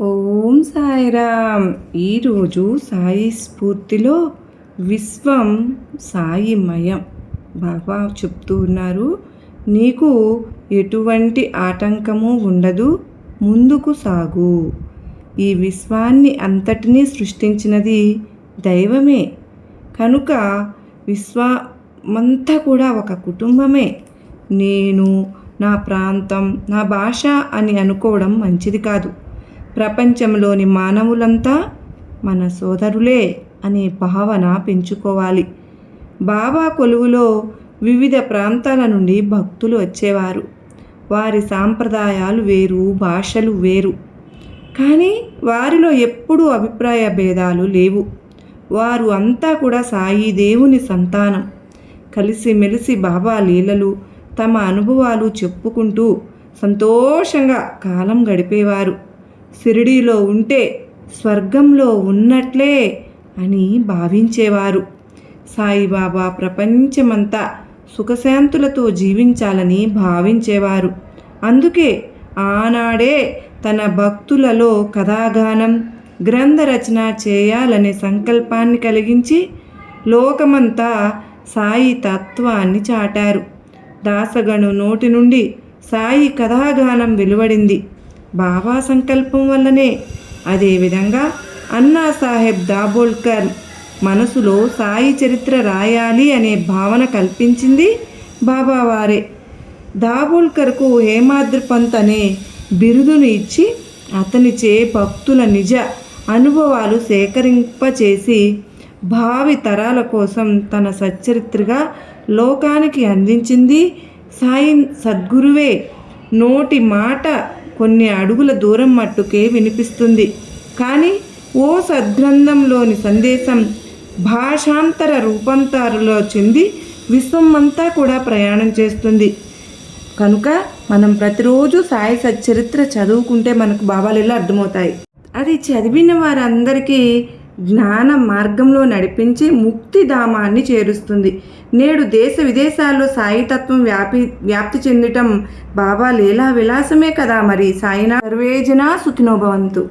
ఓం సాయిరామ్. ఈరోజు సాయి స్ఫూర్తిలో విశ్వం సాయిమయం బాబా చెప్తూ ఉన్నారు నీకు ఎటువంటి ఆటంకము ఉండదు ముందుకు సాగు. ఈ విశ్వాన్ని అంతటినీ సృష్టించినది దైవమే. కనుక విశ్వమంతా కూడా ఒక కుటుంబమే. నేను నా ప్రాంతం నా భాష అని అనుకోవడం మంచిది కాదు. ప్రపంచంలోని మానవులంతా మన సోదరులే అనే భావన పెంచుకోవాలి. బాబా కొలువులో వివిధ ప్రాంతాల నుండి భక్తులు వచ్చేవారు. వారి సాంప్రదాయాలు వేరు భాషలు వేరు. కానీ వారిలో ఎప్పుడూ అభిప్రాయ భేదాలు లేవు. వారు అంతా కూడా సాయి దేవుని సంతానం. కలిసిమెలిసి బాబా లీలలు తమ అనుభవాలు చెప్పుకుంటూ సంతోషంగా కాలం గడిపేవారు. షిరిడీలో ఉంటే స్వర్గంలో ఉన్నట్లే అని భావించేవారు. సాయిబాబా ప్రపంచమంతా సుఖశాంతులతో జీవించాలని భావించేవారు. అందుకే ఆనాడే తన భక్తులలో కథాగానం గ్రంథ రచన చేయాలనే సంకల్పాన్ని కలిగించి లోకమంతా సాయి తత్వాన్ని చాటారు. దాసగను నోటి నుండి సాయి కథాగానం వెలువడింది. బాబా సంకల్పం వల్లనే అదేవిధంగా అన్నా సాహెబ్ దాబోల్కర్ మనసులో సాయి చరిత్ర రాయాలి అనే భావన కల్పించింది బాబావారే దాబోల్కర్కు హేమాద్రి పంత్ అనే బిరుదును ఇచ్చి అతనిచే భక్తుల నిజ అనుభవాలు సేకరింపచేసి భావి తరాల కోసం తన సచ్చరిత్రగా లోకానికి అందించింది. సాయి సద్గురువే నోటి మాట కొన్ని అడుగుల దూరం మట్టుకే వినిపిస్తుంది. కానీ ఓ సద్గ్రంథంలోని సందేశం భాషాంతర రూపాంతరలో చెంది విశ్వం అంతా కూడా ప్రయాణం చేస్తుంది. కనుక మనం ప్రతిరోజు సాయి సచ్చరిత్ర చదువుకుంటే మనకు భావాలు అర్థమవుతాయి. అది చదివిన వారందరికీ జ్ఞాన మార్గంలో నడిపించి ముక్తిధామాన్ని చేరుస్తుంది. నేడు దేశ విదేశాల్లో సాయితత్వం వ్యాపి వ్యాప్తి చెందటం బాబా లీలా విలాసమే కదా మరి. సాయినా సర్వేజన సుఖినోభవంతు